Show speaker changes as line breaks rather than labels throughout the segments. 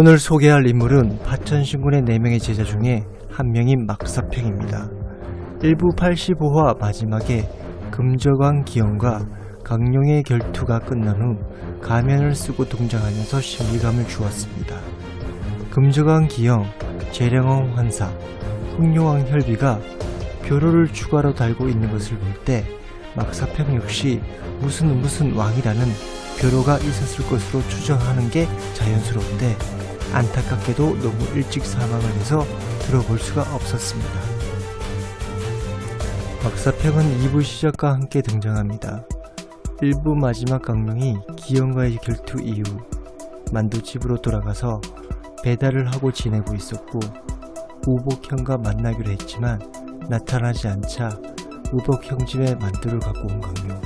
오늘 소개할 인물은 파천신군의 4명의 제자 중에 한 명인 막사평입니다. 1부 85화 마지막에 금저광 기영과 강룡의 결투가 끝난 후 가면을 쓰고 등장하면서 신비감을 주었습니다. 금저광 기영, 재령왕 환사, 흑룡왕 혈비가 벼로를 추가로 달고 있는 것을 볼 때 막사평 역시 무슨 무슨 왕이라는 벼로가 있었을 것으로 추정하는 게 자연스러운데 안타깝게도 너무 일찍 사망을 해서 들어볼 수가 없었습니다. 막사평은 2부 시작과 함께 등장합니다. 1부 마지막 강령이 기영과의 결투 이후 만두집으로 돌아가서 배달을 하고 지내고 있었고 우복형과 만나기로 했지만 나타나지 않자 우복형 집에 만두를 갖고 온 강룡.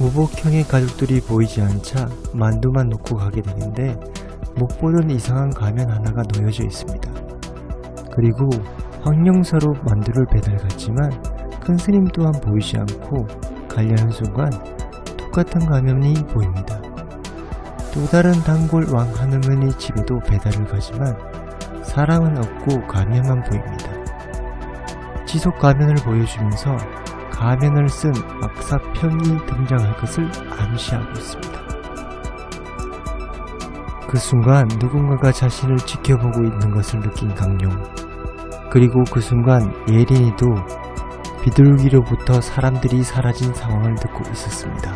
우복형의 가족들이 보이지 않자 만두만 놓고 가게 되는데 못 보던 이상한 가면 하나가 놓여져 있습니다. 그리고 황령사로 만두를 배달 갔지만 큰 스님 또한 보이지 않고 가려는 순간 똑같은 가면이 보입니다. 또 다른 단골 왕 하늘머니 집에도 배달을 가지만 사람은 없고 가면만 보입니다. 지속 가면을 보여주면서 가면을 쓴 막사평이 등장할 것을 암시하고 있습니다. 그 순간 누군가가 자신을 지켜보고 있는 것을 느낀 강룡. 그리고 그 순간 예린이도 비둘기로부터 사람들이 사라진 상황을 듣고 있었습니다.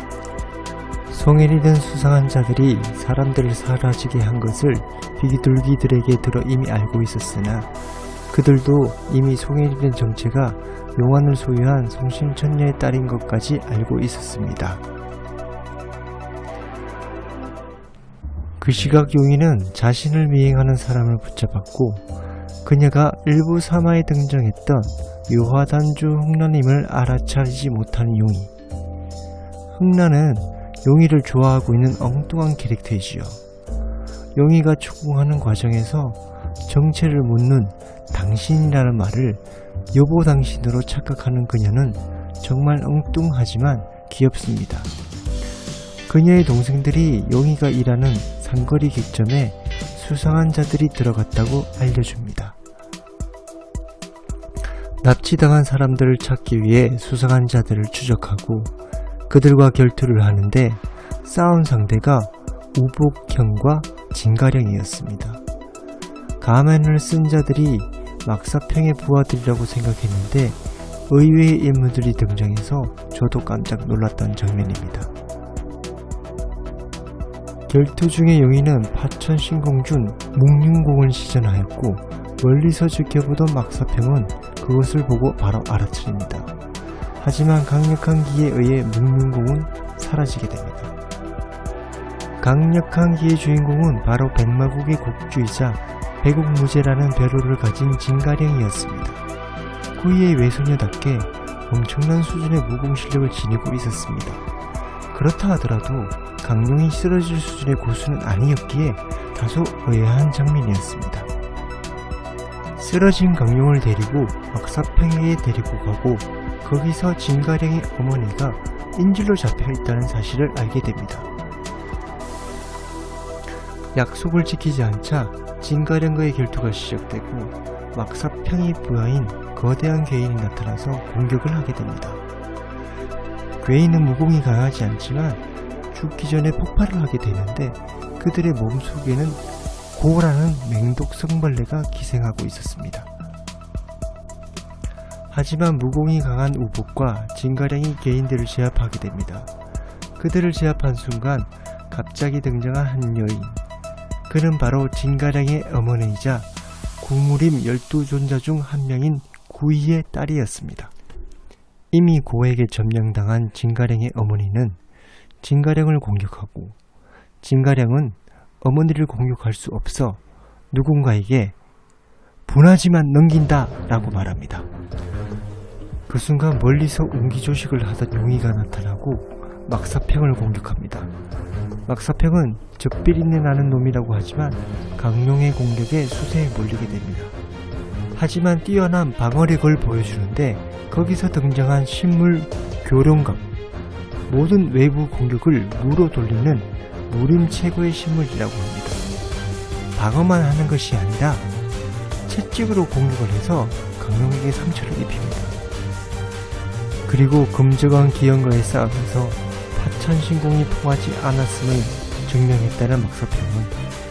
송혜리는 수상한 자들이 사람들을 사라지게 한 것을 비둘기들에게 들어 이미 알고 있었으나 그들도 이미 송혜리는 정체가 용안을 소유한 송신천녀의 딸인 것까지 알고 있었습니다. 그 시각 용인은 자신을 미행하는 사람을 붙잡았고 그녀가 일부 사마에 등장했던 묘화단주 흑라님을 알아차리지 못한 용이 흑라는 용이를 좋아하고 있는 엉뚱한 캐릭터이지요. 용이가 추궁하는 과정에서 정체를 묻는 당신이라는 말을 여보 당신으로 착각하는 그녀는 정말 엉뚱하지만 귀엽습니다. 그녀의 동생들이 용이가 일하는 상거리 객점에 수상한 자들이 들어갔다고 알려줍니다. 납치당한 사람들을 찾기 위해 수상한 자들을 추적하고 그들과 결투를 하는데 싸운 상대가 우복형과 진가령이었습니다. 가면을 쓴 자들이 막사평의 부하들이라고 생각했는데 의외의 인물들이 등장해서 저도 깜짝 놀랐던 장면입니다. 결투 중에 용인은 파천 신공준 묵륜공을 시전하였고 멀리서 지켜보던 막사평은 그것을 보고 바로 알아차립니다. 하지만 강력한 기에 의해 묵륜공은 사라지게 됩니다. 강력한 기의 주인공은 바로 백마국의 국주이자 백옥무제라는 벼루를 가진 진가령이었습니다. 고이의 외소녀답게 엄청난 수준의 무공 실력을 지니고 있었습니다. 그렇다 하더라도 강룡이 쓰러질 수준의 고수는 아니었기에 다소 의아한 장면이었습니다. 쓰러진 강룡을 데리고 막사평에게 데리고 가고 거기서 진가령의 어머니가 인질로 잡혀 있다는 사실을 알게 됩니다. 약속을 지키지 않자 진가령과의 결투가 시작되고 막사평의 부하인 거대한 괴인이 나타나서 공격을 하게 됩니다. 괴인은 무공이 강하지 않지만 죽기 전에 폭발을 하게 되는데 그들의 몸속에는 고라는 맹독 성벌레가 기생하고 있었습니다. 하지만 무공이 강한 우복과 진가량이 개인들을 제압하게 됩니다. 그들을 제압한 순간 갑자기 등장한 한 여인. 그는 바로 진가량의 어머니이자 구무림 열두 존자 중 한 명인 구이의 딸이었습니다. 이미 고에게 점령당한 진가량의 어머니는 진가량을 공격하고 진가량은 어머니를 공격할 수 없어 누군가에게 분하지만 넘긴다 라고 말합니다. 그 순간 멀리서 옹기조식을 하던 용이가 나타나고 막사평을 공격합니다. 막사평은 적비린내 나는 놈이라고 하지만 강룡의 공격에 수세에 몰리게 됩니다. 하지만 뛰어난 방어력을 보여주는데 거기서 등장한 신물 교룡감 모든 외부 공격을 무로 돌리는 무림 최고의 신물이라고 합니다. 방어만 하는 것이 아니라 채찍으로 공격을 해서 강용에게 상처를 입힙니다. 그리고 금저강 기현과의 싸움에서 파천신공이 통하지 않았음을 증명했다는 막사평은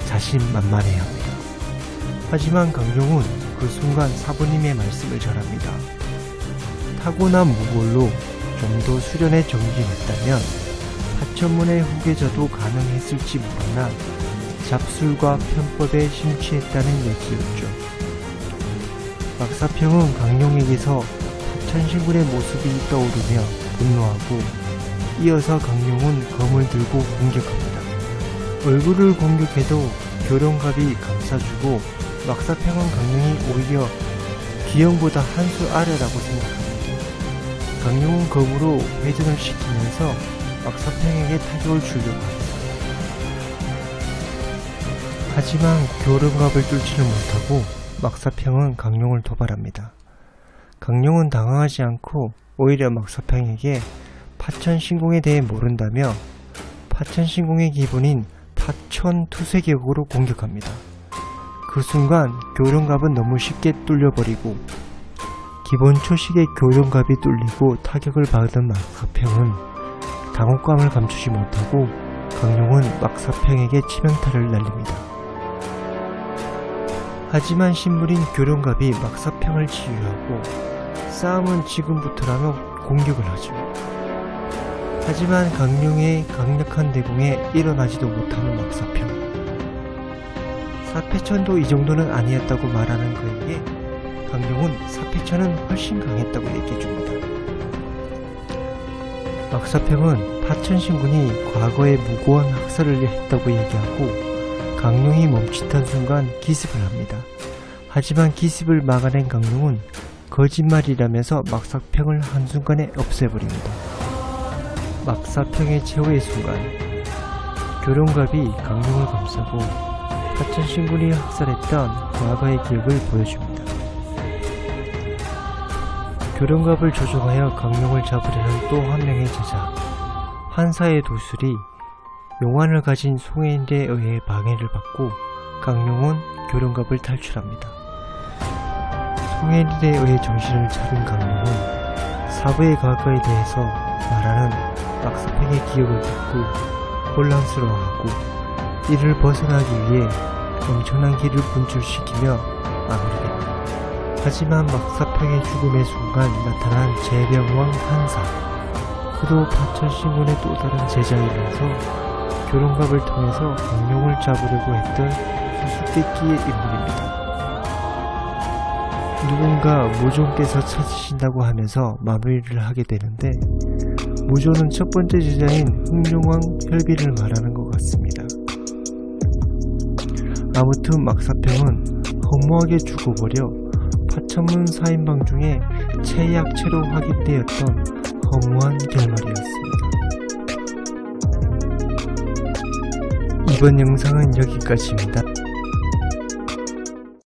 자신만만해야 합니다. 하지만 강용은 그 순간 사부님의 말씀을 전합니다. 타고난 무골로 좀 더 수련에 정진했다면 파천문의 후계자도 가능했을지 모르나 잡술과 편법에 심취했다는 얘기였죠. 막사평은 강용에게서 파천신군의 모습이 떠오르며 분노하고 이어서 강용은 검을 들고 공격합니다. 얼굴을 공격해도 교령갑이 감싸주고 막사평은 강용이 오히려 기영보다 한 수 아래라고 생각합니다. 강용은 검으로 회전을 시키면서 막사평에게 타격을 주려고 합니다. 하지만 교령갑을 뚫지를 못하고 막사평은 강용을 도발합니다. 강용은 당황하지 않고 오히려 막사평에게 파천신공에 대해 모른다며 파천신공의 기본인 파천투세격으로 공격합니다. 그 순간 교령갑은 너무 쉽게 뚫려버리고 기본 초식의 교령갑이 뚫리고 타격을 받은 막사평은 당혹감을 감추지 못하고 강용은 막사평에게 치명타를 날립니다. 하지만 신물인 교령갑이 막사평을 치유하고 싸움은 지금부터라며 공격을 하죠. 하지만 강룡의 강력한 대공에 일어나지도 못하는 막사평. 사패천도 이 정도는 아니었다고 말하는 그에게 강룡은 사패천은 훨씬 강했다고 얘기해줍니다. 막사평은 파천신군이 과거에 무고한 학살을 했다고 얘기하고 강룡이 멈칫한 순간 기습을 합니다. 하지만 기습을 막아낸 강룡은 거짓말이라면서 막사평을 한순간에 없애버립니다. 막사평의 최후의 순간 교룡갑이 강룡을 감싸고 파천신군이 학살했던 과거의 기억을 보여줍니다. 교룡갑을 조종하여 강룡을 잡으려는 또 한 명의 제자 한사의 도술이 용환을 가진 송해인에 의해 방해를 받고 강룡은 교룡갑을 탈출합니다. 송해인에 의해 정신을 차린 강룡은 사부의 과거에 대해서 말하는 막사평의 기억을 듣고 혼란스러워하고 이를 벗어나기 위해 엄청난 길을 분출시키며 마무리됩니다. 하지만 막사평의 죽음의 순간 나타난 제병왕 한사 그도 파천신군의 또 다른 제자이면서 교룡갑을 통해서 강룡을 잡으려고 했던 수수께끼의 인물입니다. 누군가 무종께서 찾으신다고 하면서 마무리를 하게 되는데 무조는 첫 번째 제자인 흥룡왕 혈비를 말하는 것 같습니다. 아무튼 막사평은 허무하게 죽어버려 파천문 사인방 중에 최약체로 확인되었던 허무한 결말이었습니다. 이번 영상은 여기까지입니다.